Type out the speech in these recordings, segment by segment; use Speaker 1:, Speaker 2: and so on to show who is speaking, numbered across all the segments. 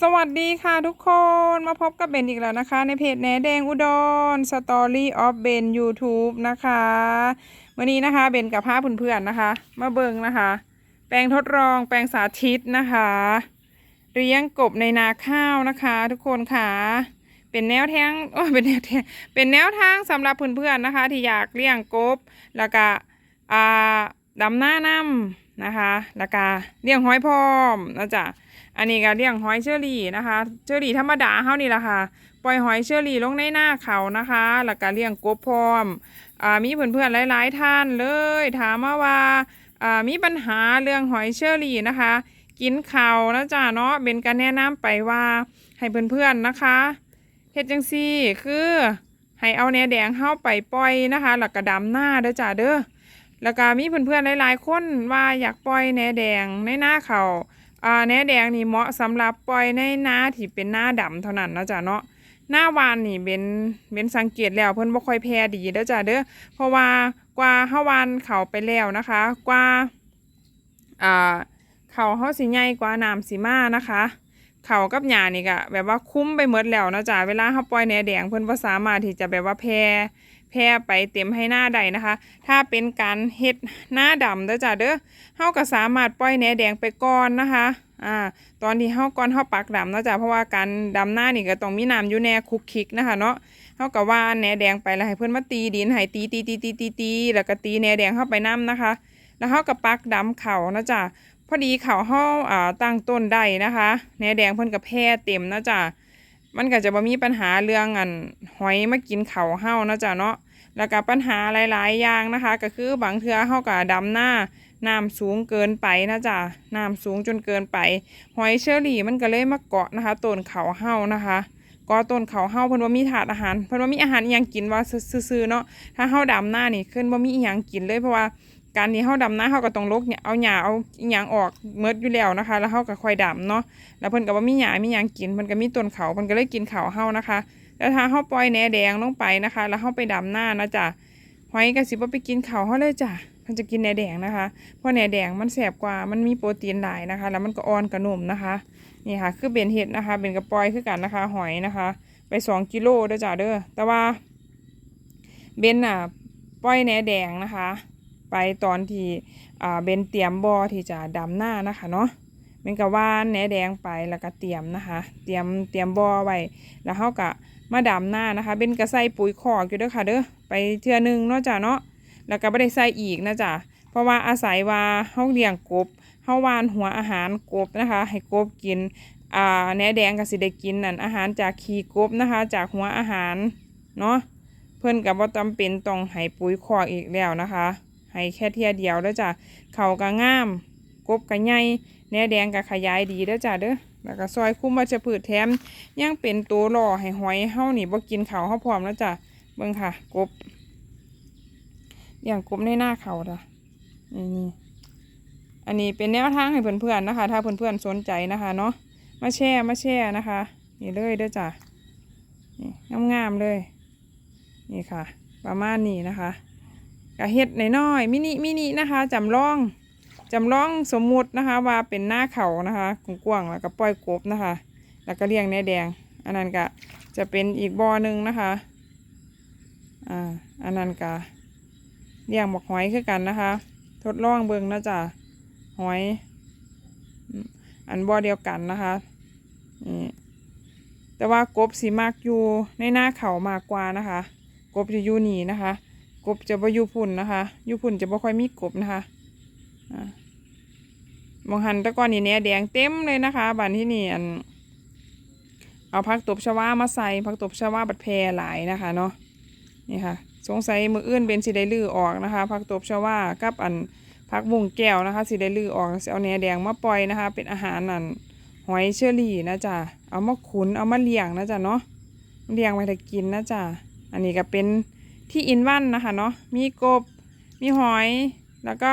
Speaker 1: สวัสดีค่ะทุกคนมาพบกับเบนอีกแล้วนะคะ ในเพจแหนแดงอุดร Story of Ben YouTube นะคะวันนี้นะคะเบนกับพาเพื่อนๆนะคะ มาเบิงนะคะ แปลงทดลองแปลงสาธิตนะคะ เลี้ยงกบในนาข้าวนะคะ ทุกคนค่ะ เป็นแนวทางโอ้เป็นแนวทางเป็นแนวทางสำหรับเพื่อนๆนะคะ ที่อยากเลี้ยงกบแล้วก็อ่าดำหน้าน้ำนะคะ แล้วก็เลี้ยงหอยพร้อมนะจ๊ะ อันนี้ก็เลี้ยงหอยเชอรี่นะคะ เชอรี่ธรรมดาเฮานี่แหละค่ะ ปล่อยหอยเชอรี่ลงในหน้าเขานะคะ แล้วก็เลี้ยงกบพร้อมอ่ามีเพื่อนๆหลาย ๆ ท่านเลย ถามมาว่าอ่ามีปัญหาเรื่องหอยเชอรี่นะคะ กินเข่าวนะจ๊ะเนาะเบนก็แนะนำไปว่าให้เพื่อนๆนะคะเฮ็ดจังซี่คือให้เอาแหนแดงเฮาไปปล่อยนะคะแล้วก็ดำหน้าเด้อจ้ะเด้อแล้วก็มีเพื่อนๆหลายๆคนว่าอยากปล่อยแหนแดงในหน้าเขา อ่าแหนแดงนี่เหมาะสำหรับปล่อยในนาที่เป็นหน้าดำเท่านั้นนะจ๊ะเนาะหน้าวานนี่เป็นเป็นสังเกตแล้วเพิ่นบ่ค่อยแพ้ดีเด้อจ้ะเด้อเพราะว่ากว่าเฮาวานเขาไปแล้วนะคะ กว่าอ่าเขาเฮาสิใหญ่กว่าน้ำสิมานะคะ เขากับหญ้านี่ก็แบบว่าคุ้มไปหมดแล้วนะจ้ะเวลาเฮาปล่อยแหนแดงเพิ่นบ่สามารถที่จะแบบว่าแพร่แพร่ไปเต็มให้หน้าใดนะคะ ถ้าเป็นการเฮ็ดหน้าดำเด้อจ้ะเด้อเฮาก็สามารถปล่อยแหนแดงไปก่อนนะคะอ่าตอนที่เฮาก่อนเฮาปักดำนะจ้ะเพราะว่าการดำหน้านี่ก็ต้องมีน้ำอยู่แน่คุกคิกนะคะเนาะเฮาก็ว่าแหนแดงไปแล้วให้เพิ่นมาตีดินให้ตีตีตีตีตีตีแล้วก็ตีแหนแดงเข้าไปน้ำนะคะ แล้วเฮาก็ปักดำเข่านะจ้ะ พอดีเข่าเฮาอ่าตั้งต้นได้นะคะแหนแดงเพิ่นก็แพร่เต็มนะจ้ะมันก็จะบ่มีปัญหาเรื่องอันหอยมากินเข่าเฮานะจ้ะเนาะแล้วก็ปัญหาหลาย ๆ อย่างนะคะ ก็คือบางเทือเฮาก็ดำหน้าน้ำสูงเกินไปนะจ๊ะน้ำสูงจนเกินไป หอยเชอรี่มันก็เลยมาเกาะนะคะต้นเขาเฮานะคะเก็ต้นเขาเฮาเพิ่นว่ามีถาดอาหารเพิ่นว่ามีอาหารอหยังกินว่าซื่อๆเนาะถ้าเฮาดำหน้านี่ขึ้นว่ามีอหยังกินเลยเพราะว่า การที่เฮาดำหน้าเฮาก็ต้องลกเนี่ยเอาหญ้าเอาอหยังออกเมดอยู่แล้วนะคะ แล้วเฮาก็ค่อยดำเนาะแล้วเพิ่นก็บ่มีหญ้ามีหยังกินเพิ่นก็มีต้นเขาเพิ่นก็เลยกินเขาเฮานะคะแต่ถ้าเฮาปล่อยแหนแดงลงไปนะคะ แล้วเฮาไปดำหน้านะจ๊ะหอยก็สิบ่ไปกินเขาเฮาเลยจ้ะมันจะกินแหนแดงนะคะ เพราะแหนแดงมันแสบกว่า มันมีโปรตีนหลายนะคะ แล้วมันก็อ่อนกระหนุ่มนะคะ นี่ค่ะ คือเบนเห็ดนะคะ เป็นกระปอยคือกันนะคะ หอยนะคะ ไปสองกิโลเด้อจ้ะเด้อ แต่ว่าเบนอะปล่อยแหนแดงนะคะ ไปตอนที่เบนเตรียมบอที่จะดำหน้านะคะเนาะเบนก็ว่านแหนแดงไปแล้วก็เตรียมนะคะ เตรียมเตรียมบอไว้แล้วเขาก็มาดำหน้านะคะ เบนก็ใส่ปุ๋ยคอกอยู่เด้อค่ะเด้อไปเทื่อนึงเนาะจ้ะเนาะแล้วก็ไม่ได้ใส่อีกนะจ๊ะเพราะว่าอาศัยว่าเฮาเลี้ยงกบเฮาวานหัวอาหารกบนะคะ ให้กบกินอ่าแหนแดงก็สิได้กินนั่นอาหารจากขี้กบนะคะ จากหัวอาหารเนาะเพิ่อนกับว่าจำเป็นต้องให้ปุ๋ยคอกอีกแล้วนะคะ ให้แค่เทียเดียวเด้อจ้ะเขาก็งาม กบก็ใหญ่แหนแดงก็ขยายดีเด้อจ้ะเด้อแล้วก็ซอยคุ้มวัชพืชแถมยังเป็นตัวหล่อให้หอยเฮานี่บ่กินเขาเฮาพร้อมแล้วจ้ะเบิ่งค่ะ กบอย่างกบในหน้าเขาจ้ะนี่นี่อันนี้เป็นแนวทางให้เพื่อนๆนะคะ ถ้าเพื่อนๆสนใจนะคะเนาะมาแช่มาแช่นะคะ นี่เลยเด้อจ้ะนี่งามๆเลย นี่ค่ะ ประมาณนี้นะคะ กะเฮ็ดน้อยๆมินิมินินะคะจำลองจำลองสมมุตินะคะว่าเป็นหน้าเขานะคะกว้างๆแล้วก็ปล่อยกบนะคะ แล้วก็เลี้ยงแหนแดง อันนั้นก็จะเป็นอีกบ่อหนึ่งนะคะอ่าอันนั้นก็เลี้ยงบอกหอยคือกันนะคะ ทดลองเบิ่งนะจ๊ะหอย อันบ่อเดียวกันนะคะนี่แต่ว่ากบสีมากอยู่ในหน้าเขามากกว่านะคะ กบจะอยู่นี่นะคะ กบจะบ่อยู่พุ่นนะคะอยู่พุ่นจะบ่ค่อยมีกบนะคะมองหันตะกอนนี่เนี่ยแดงเต็มเลยนะคะบ้านที่นี่อันเอาผักตบชวามาใส่ผักตบชวาบัดแพรหลายนะคะเนาะนี่ค่ะ สงสัยมืออื่นเป็นสีได้ลือออกนะคะผักตบชวากับอันผักบุ้งแก้วนะคะสีได้ลือออกเอาแหนแดงมาปล่อยนะคะ เป็นอาหารนั่นหอยเชอรี่นะจ๊ะเอามาขุนเอามาเลี้ยงนะจ๊ะเนาะเลี้ยงไว้ถ้ากินนะจ๊ะอันนี้ก็เป็น ที่อินวันนะคะเนาะมีกบ มีหอย แล้วก็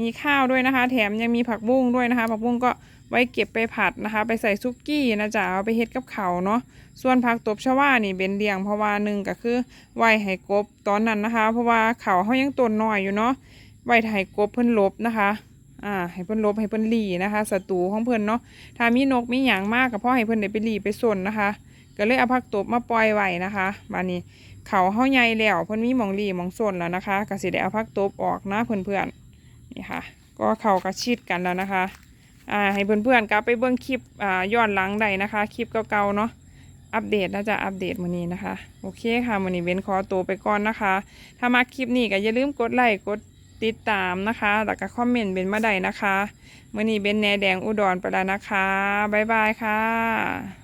Speaker 1: มีข้าวด้วยนะคะ แถมยังมีผักบุ้งด้วยนะคะ ผักบุ้งก็ไว้เก็บไปผัดนะคะ ไปใส่ซุกี้นะจ๊ะเอาไปเฮ็ดกับเขาเนาะส่วนผักตบชวานี่เป็นเลี้ยงเพราะว่าหนึ่งก็คือไว้ให้กบตอนนั้นนะคะ เพราะว่าเขาเขายังต้นน้อยอยู่เนาะไว้ให้กบเพิ่นลบนะคะอ่าให้เพิ่นลบให้เพิ่นหลีนะคะศัตรูของเพิ่นเนาะถ้ามีนกมีหยังมากก็พ่อให้เพิ่นได้ไปหลีไปส่นนะคะ ก็เลยเอาผักตบมาปล่อยไว้นะคะบานนี้ เขาเฮาใหญ่แล้วเพิ่นมีหมองหลีหมองสนแล้วนะคะก็สิได้เอาผักตบออกนะเพื่อนๆนี่ค่ะ ก็เขากระชิดกันแล้วนะคะอ่าให้เพื่อนๆกลับไปเบิ่งคลิปอ่าย้อนหลังได้นะคะ คลิปเก่าๆเนาะอัปเดตน่าจะอัปเดตมื้อนี้นะคะ โอเคค่ะมื้อนี้เว้นขอตัวไปก่อนนะคะ ถ้ามาคลิปนี้ก็อย่าลืมกดไลค์กดติดตามนะคะแล้วก็คอมเมนต์เป็นมาได้นะคะมื้อนี้เป็นแหนแดงอุดรไปแล้วนะคะบ๊ายบายค่ะ